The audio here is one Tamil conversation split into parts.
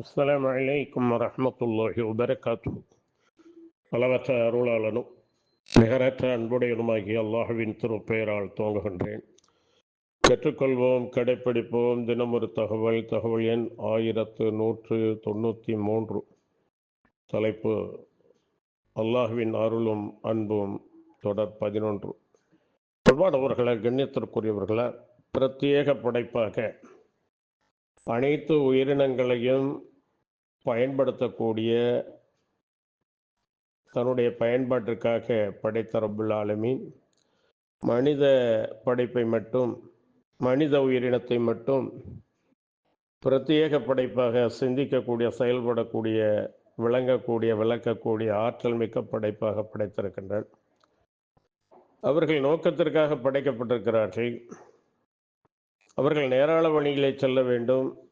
அஸ்ஸலாமு அலைக்கும் வரமத்துல்லாஹி வபரகாத்து அளவற்ற அருளாளனும் நிகரற்ற அன்புடையனுமாகிய அல்லாஹுவின் திருப்பெயரால் துவங்குகின்றேன். கற்றுக்கொள்வோம் கடைப்பிடிப்போம். தினம் ஒரு தகவல் தகவல் எண் ஆயிரத்து நூற்று தொண்ணூற்றி மூன்று. தலைப்பு அல்லாஹுவின் அருளும் அன்பும் தொடர் பதினொன்று. பொதுவானவர்களை கண்ணியத்திற்குரியவர்களை பிரத்யேக படைப்பாக அனைத்து உயிரினங்களையும் பயன்படுத்தக்கூடிய தன்னுடைய பயன்பாட்டிற்காக படைத்த ரப்புல் ஆலமீன். மனித படைப்பை மட்டும் மனித உயிரினத்தை மட்டும் பிரத்யேக படைப்பாக சிந்திக்கக்கூடிய செயல்படக்கூடிய விளங்கக்கூடிய விளக்கக்கூடிய ஆற்றல் மிக்க படைப்பாக படைத்திருக்கின்றனர். அவர்கள் நோக்கத்திற்காக படைக்கப்பட்டிருக்கிறார்கள். அவர்கள் நேராள வழிகளை செல்ல வேண்டும்.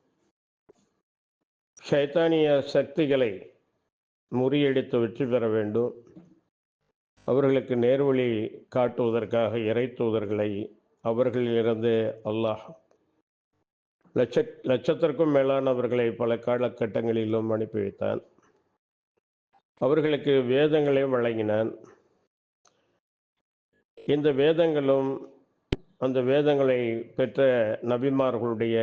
சைத்தானிய சக்திகளை முறியடித்து வெற்றி பெற வேண்டும். அவர்களுக்கு நேர்வழி காட்டுவதற்காக இறை தூதர்களை அவர்களிலிருந்து அல்லாஹ் லட்ச லட்சத்திற்கும் மேலானவர்களை பல காலகட்டங்களிலும் அனுப்பி வைத்தான். அவர்களுக்கு வேதங்களையும் வழங்கினான். இந்த வேதங்களும் அந்த வேதங்களை பெற்ற நபிமார்களுடைய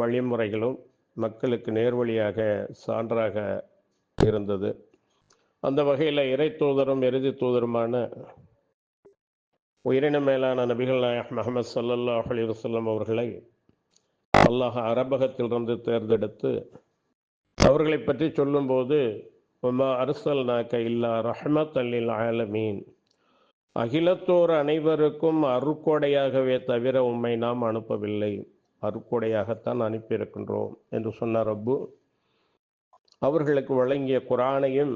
வழிமுறைகளும் மக்களுக்கு நேர்வழியாக சான்றாக இருந்தது. அந்த வகையில் இறை தூதரும் இறுதி தூதருமான உயிரின மேலான நபிகள் நாயக் முகமது சல்லல்லா அலி வசல்லம் அவர்களை அல்லாஹ் அரபகத்திலிருந்து தேர்ந்தெடுத்து அவர்களை பற்றி சொல்லும்போது உமா அரசல் நாக்க இல்லா ரஹ்மத் அல்லில் ஆலமீன். அகிலத்தோர் அனைவருக்கும் அருக்கொடையாகவே தவிர உம்மை நாம் அனுப்பவில்லை. அறுக்கொடையாகத்தான் அனுப்பியிருக்கின்றோம் என்று சொன்னார் அப்பு அவர்களுக்கு வழங்கிய குரானையும்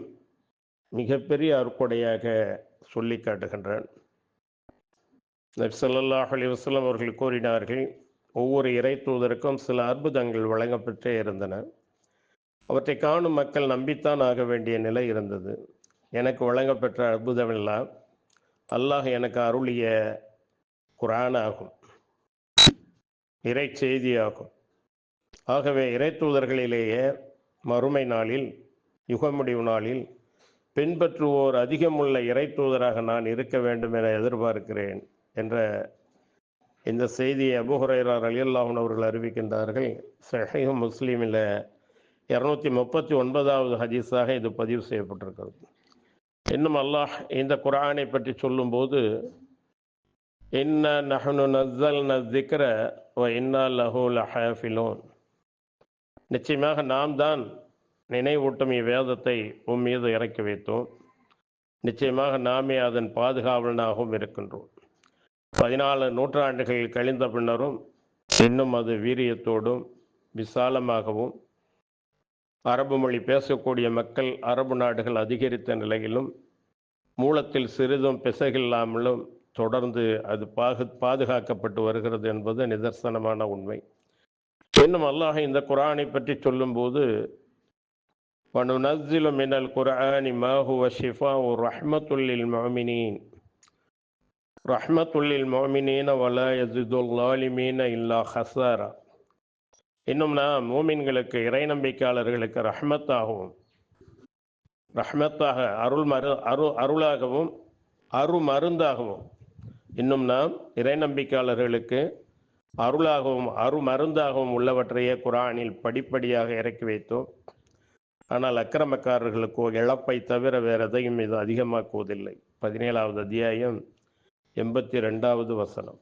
மிகப்பெரிய அறுக்கொடையாக சொல்லி காட்டுகின்றான். நப்சல்லாஹ் அலி வஸ்லம் அவர்கள் கூறினார்கள் ஒவ்வொரு இறை தூதருக்கும் சில அற்புதங்கள் வழங்கப்பட்டே இருந்தன. அவற்றை காணும் மக்கள் நம்பித்தான் ஆக வேண்டிய நிலை இருந்தது. எனக்கு வழங்கப்பெற்ற அற்புதமெல்லாம் அல்லாஹ் எனக்கு அருளிய குரானாகும். இறை செய்தியாகும் ஆகவே இறை தூதர்களிலேயே மறுமை நாளில் யுகமுடிவு நாளில் பின்பற்றுவோர் அதிகமுள்ள இறை தூதராக நான் இருக்க வேண்டும் என எதிர்பார்க்கிறேன் என்ற இந்த செய்தியை அபுஹுரைரார் அலியல்லாஹன் அவர்கள் அறிவிக்கின்றார்கள். சஹீஹ் முஸ்லீமில் இரநூத்தி முப்பத்தி ஒன்பதாவது ஹதீஸாக இது பதிவு செய்யப்பட்டிருக்கிறது. இன்னும் அல்லாஹ் இந்த குரானை பற்றி சொல்லும்போது இன்ன நஹனு நஸ்ஸல் நஸ்திக்ர வ இன்னா லஹு லஹாஃபிலோன். நிச்சயமாக நாம் தான் நினைவூட்டும் இவ்வேதத்தை உன் மீது இறக்கி வைத்தோம். நிச்சயமாக நாமே அதன் பாதுகாவலனாகவும் இருக்கின்றோம். பதினாலு நூற்றாண்டுகள் கழிந்த பின்னரும் இன்னும் அது வீரியத்தோடும் விசாலமாகவும் அரபு மொழி பேசக்கூடிய மக்கள் அரபு நாடுகள் அதிகரித்த நிலையிலும் மூலத்தில் சிறிதும் பிசகில்லாமலும் தொடர்ந்து அது பாகு பாதுகாக்கப்பட்டு வருகிறது என்பது நிதர்சனமான உண்மை. இன்னும் அல்லாஹ் இந்த குரானை பற்றி சொல்லும்போது وَنُنَزِّلُ مِنَ குரானி مَا هُوَ شِفَاءٌ رَحْمَةٌ لِلْمُؤْمِنِينَ رَحْمَةٌ لِلْمُؤْمِنِينَ வல يَزِدُ الظَّالِمِينَ إِلَّا خَسَارًا இன்னும் நாம் மூமின்களுக்கு இறை நம்பிக்கையாளர்களுக்கு ரஹ்மத்தாகவும் ரஹ்மத்தாக அருள் மரு அரு அருளாகவும் அருமருந்தாகவும் இன்னும் நாம் இறை நம்பிக்கையாளர்களுக்கு அருளாகவும் அரு மருந்தாகவும் உள்ளவற்றையே குரானில் படிப்படியாக இறக்கி வைத்தோம். ஆனால் அக்கிரமக்காரர்களுக்கோ இழப்பை தவிர வேறு எதையும் இது அதிகமாக்குவதில்லை. பதினேழாவது அத்தியாயம் எண்பத்தி ரெண்டாவது வசனம்.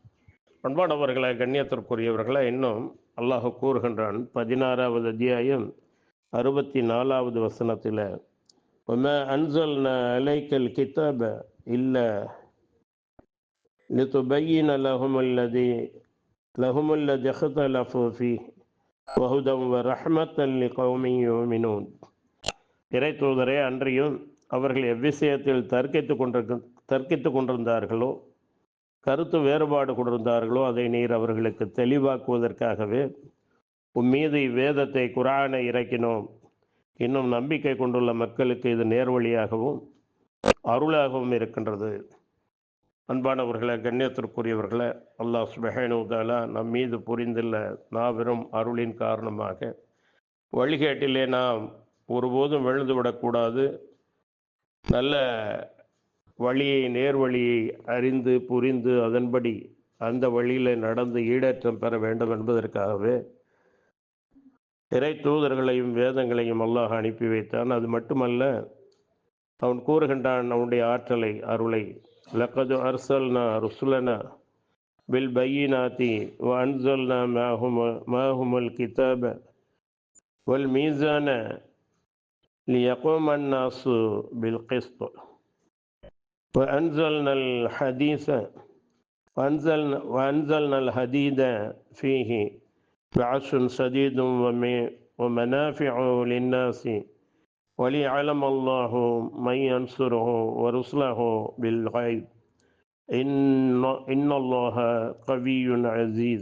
பண்பாடவர்களை கண்ணியத்திற்குரியவர்களை இன்னும் அல்லாஹ் கூறுகின்றான். பதினாறாவது அத்தியாயம் அறுபத்தி நாலாவது வசனத்தில் ஒம அன்சல் ந அலைக்கல் கித்தாப இல்லை لتبين لهم الذي لهم الذي اختلفوا فيه وهدى ورحمة لقوم يؤمنون இறை தூதரே அன்றியும் அவர்கள் எவ்விஷயத்தில் தர்க்கித்து கொண்டிருக்க தர்க்கித்து கொண்டிருந்தார்களோ கருத்து வேறுபாடு கொண்டிருந்தார்களோ அதை நீர் அவர்களுக்கு தெளிவாக்குவதற்காகவே உம்மீது இவ்வேதத்தை குரானை இறக்கினோம் இன்னும் நம்பிக்கை கொண்டுள்ள மக்களுக்கு இது நேர்வழியாகவும் அருளாகவும் இருக்கின்றது அன்பானவர்களை கண்ணியத்திற்குரியவர்களை அல்லாஹ் சுபஹேனுதாலா நம் மீது புரிந்துள்ள நாவெறும் அருளின் காரணமாக வழிகேட்டிலே நாம் ஒருபோதும் விழுந்து விடக்கூடாது. நல்ல வழியை நேர்வழியை அறிந்து புரிந்து அதன்படி அந்த வழியில் நடந்து ஈடேற்றம் பெற வேண்டும் என்பதற்காகவே இறை தூதர்களையும் வேதங்களையும் அல்லாஹ் அனுப்பி வைத்தான். அது மட்டுமல்ல அவன் கூறுகின்றான் அவனுடைய ஆற்றலை அருளை لقد أرسلنا رسلنا بالبينات وأنزلنا معهم, معهم الكتاب والميزان ليقوم الناس بالقسط. وأنزلنا الحديث وأنزلنا, وأنزلنا الحديد فيه بعش شديد ومنافع للناس. وليعلم الله من ينصره ورسله بالغيب إن, إن الله قوي عزيز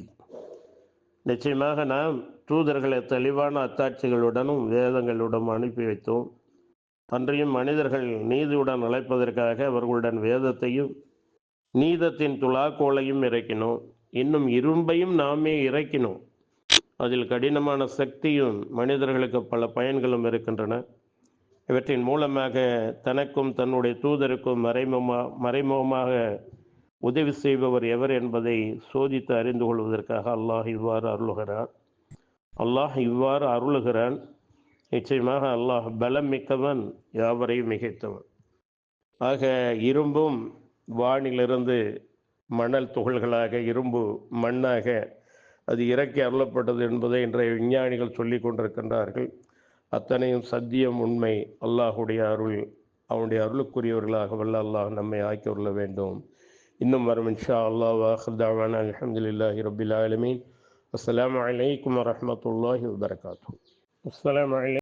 நிச்சயமாக நாம் தூதர்களை தெளிவான அத்தாட்சிகளுடனும் வேதங்களுடன் அனுப்பி வைத்தோம் அன்றையும் மனிதர்கள் நீதியுடன் அழைப்பதற்காக அவர்களுடன் வேதத்தையும் நீதத்தின் துலாக்கோளையும் இறக்கினோம் இன்னும் இரும்பையும் நாமே இறக்கினோம் அதில் கடினமான சக்தியும் மனிதர்களுக்கு பல பயன்களும் இருக்கின்றன இவற்றின் மூலமாக தனக்கும் தன்னுடைய தூதருக்கும் மறைமுகமா மறைமுகமாக உதவி செய்பவர் எவர் என்பதை சோதித்து அறிந்து கொள்வதற்காக அல்லாஹ் இவ்வாறு அருளுகிறான். அல்லாஹ் இவ்வாறு அருளுகிறான். நிச்சயமாக அல்லாஹ் பலம் மிக்கவன் யாவரையும் மிகைத்தவன். ஆக இரும்பும் வானிலிருந்து மணல் துகள்களாக இரும்பு மண்ணாக அது இறக்கி அருளப்பட்டது என்பதை இன்றைய விஞ்ஞானிகள் சொல்லி கொண்டிருக்கின்றார்கள். அத்தனையும் சத்தியம் உண்மை. அல்லாஹுடைய அருள் அவனுடைய அருளுக்குரியவர்களாக வல்ல அல்லாஹ் நம்மை ஆக்கி உள்ள வேண்டும். இன்னும் வரும் இன்ஷா அல்லாஹ் வாஹர்தாவான அலமதுல்லாஹி ரபில் ஆலமீன். அஸ்லாம் வலைக்கம் வரமத்துல்லாஹி வபரகாத்து அஸ்லாம் வலை